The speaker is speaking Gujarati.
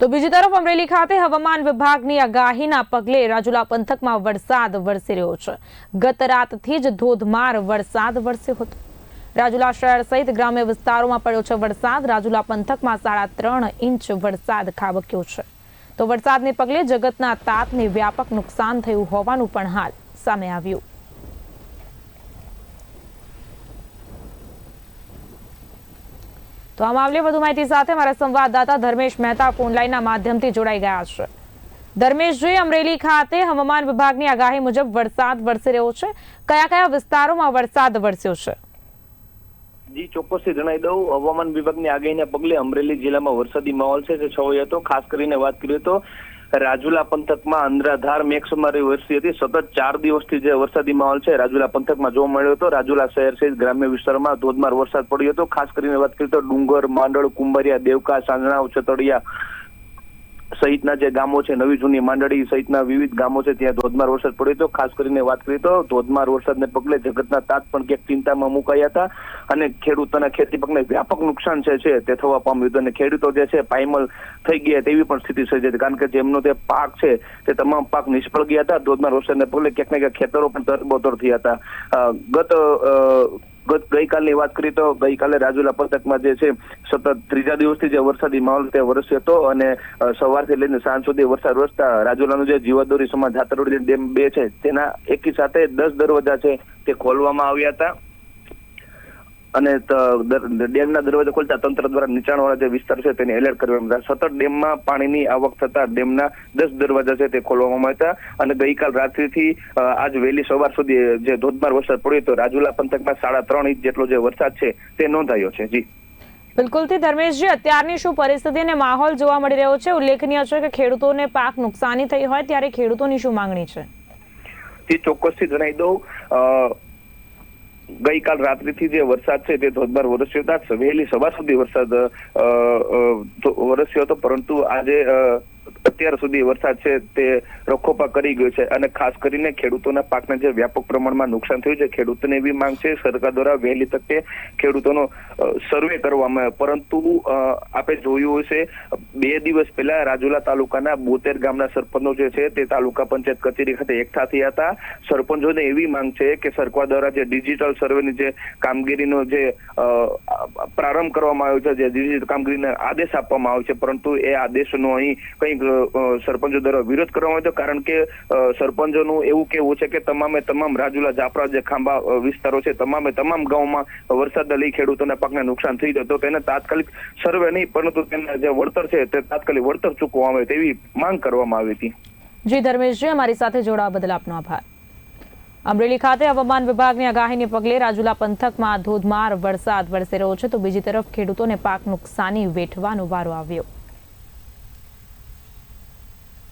તો બીજી તરફ અમરેલી ખાતે હવામાન વિભાગની આગાહીના પગલે રાજુલા પંથકમાં વરસાદ વરસી રહ્યો છે. ગત રાતથી જ ધોધમાર વરસાદ વરસ્યો હતો. રાજુલા શહેર સહિત ગ્રામ્ય વિસ્તારોમાં પડ્યો છે વરસાદ. રાજુલા પંથકમાં સાડા ત્રણ ઇંચ વરસાદ ખાબક્યો છે. તો વરસાદને પગલે જગતના તાતને વ્યાપક નુકસાન થયું હોવાનું પણ હાલ સામે આવ્યું. તો આ મામલે વધુ માહિતી સાથે મારા સંવાદદાતા ધર્મેશ મહેતા ફોનલાઈનના માધ્યમથી જોડાઈ ગયા છે. ધર્મેશજી, અમરેલી ખાતે હવામાન વિભાગની આગાહી મુજબ વરસાદ વરસી રહ્યો છે. કયા કયા વિસ્તારોમાં વરસાદ વરસ્યો છે? જી, ચોક્કસથી જણાવી દઉં. હવામાન વિભાગની આગાહીના પગલે અમરેલી જિલ્લામાં વરસાદી માહોલ છે. જે છવાયો હતો, ખાસ કરીને વાત કરીએ તો રાજુલા પંથકમાં અંધરાધાર મેઘસુમારી વરસી હતી. સતત ચાર દિવસથી જે વરસાદી માહોલ છે, રાજુલા પંથકમાં જોવા મળ્યો હતો. રાજુલા શહેર સહિત ગ્રામ્ય વિસ્તારમાં ધોધમાર વરસાદ પડ્યો હતો. ખાસ કરીને વાત કરીએ તો ડુંગર, માંડળ, કુંભારિયા, દેવકા સાંજણા ઉછતડિયા સહિતના જે ગામો છે, નવી જૂની માંડળી સહિતના વિવિધ ગામો છે, ત્યાં ધોધમાર વરસાદ પડ્યો હતો. ખાસ કરીને વાત કરીએ તો ધોધમાર વરસાદને પગલે જગતના તાત પણ ક્યાંક ચિંતામાં મુકાયા હતા અને ખેડૂતોના ખેતી પાકને વ્યાપક નુકસાન છે છે, તે થવા પામ્યું હતું. અને ખેડૂતો જે છે, પાયમલ થઈ ગયા તેવી પણ સ્થિતિ સર્જાઈ હતી. કારણ કે જેમનો તે પાક છે, તે તમામ પાક નિષ્ફળ ગયા હતા. ધોધમાર વરસાદને પગલે ક્યાંક ને ક્યાંક ખેતરો પણ તરબોતર થયા હતા. ગત ગઈકાલની વાત કરીએ તો ગઈકાલે રાજુલા પંથકમાં જે છે, સતત ત્રીજા દિવસથી જે વરસાદી માહોલ તે વરસ્યો હતો અને સવારથી લઈને સાંજ સુધી વરસાદ વરસતા રાજુલાનું જે જીવાદોરી સમાજ જાતરોડી ડેમ બે છે, તેના એકી સાથે દસ દરવાજા છે તે ખોલવામાં આવ્યા હતા. અને ડેમના દરવાજા ખોલતા તંત્ર દ્વારા નીચાણવાળા જે વિસ્તાર છે તેને એલર્ટ કરવામાં આવ્યા. સતત ડેમમાં પાણીની આવક થતા ડેમના દસ દરવાજા છે તે ખોલવામાં આવ્યા અને ગઈકાલ રાત્રિથી આજ વહેલી સવાર સુધી જે ધોધમાર વરસાદ પડ્યો તો રાજુલા પંથકમાં સાડા ત્રણ ઇંચ જેટલો જે વરસાદ છે તે નોંધાયો છે. જી. બિલકુલથી ધર્મેશજી અત્યારની શું પરિસ્થિતિ અને માહોલ જોવા મળી રહ્યો છે? ઉલ્લેખનીય છે કે ખેડૂતોને પાક નુકસાની થઈ હોય ત્યારે ખેડૂતોની શું માંગણી છે? તે ચોક્કસથી જણાવી દઉં. ગઈકાલ રાત્રિથી જે વરસાદ છે તે ધોધમાર વરસ્યો હતા. વહેલી સવાર સુધી વરસાદ વરસ્યો હતો. પરંતુ આજે અ, અત્યાર સુધી વરસાદ છે તે રખોપા કરી ગયો છે અને ખાસ કરીને ખેડૂતોના પાકને જે વ્યાપક પ્રમાણમાં નુકસાન થયું છે ખેડૂતોને એવી માંગ છે સરકાર દ્વારા વહેલી તકે ખેડૂતોનો સર્વે કરવામાં આવે. પરંતુ અ, આપે જોયું હશે બે દિવસ પહેલા રાજુલા તાલુકાના બોતેર ગામના સરપંચો જે છે તે તાલુકા પંચાયત કચેરી ખાતે એકઠા થયા હતા. સરપંચોને એવી માંગ છે કે સરકાર દ્વારા જે ડિજિટલ સર્વેની જે કામગીરીનો જે પ્રારંભ કરવામાં આવ્યો છે જે ડિજિટલ કામગીરીને આદેશ આપવામાં આવ્યો છે પરંતુ એ આદેશનો અહીં કંઈક સરપંચો દ્વારા વિરોધ કરવામાં આવ્યો કારણ કે સરપંચોનું એવું કહેવું છે કે તમામે તમામ રાજુલા જાપરા જે ખાંભા વિસ્તારો છે, તમામે તમામ ગામોમાં વરસાદના લઈ ખેડૂતોના પાકને નુકસાન થઈ જતો તેને તાત્કાલિક સર્વે નહીં, પરંતુ તેના જે વળતર છે તે તાત્કાલિક વળતર ચૂકવવામાં આવે તેવી માંગ કરવામાં આવી હતી. જી, ધર્મેશજી, અમારી સાથે જોડાવા બદલ આપનો આભાર. અમરેલી ખાતે હવામાન વિભાગની આગાહીને પગલે રાજુલા પંથકમાં ધોધમાર વરસાદ વરસી રહ્યો છે. તો બીજી તરફ ખેડૂતોને પાક નુકસાની વેઠવાનો વારો આવ્યો.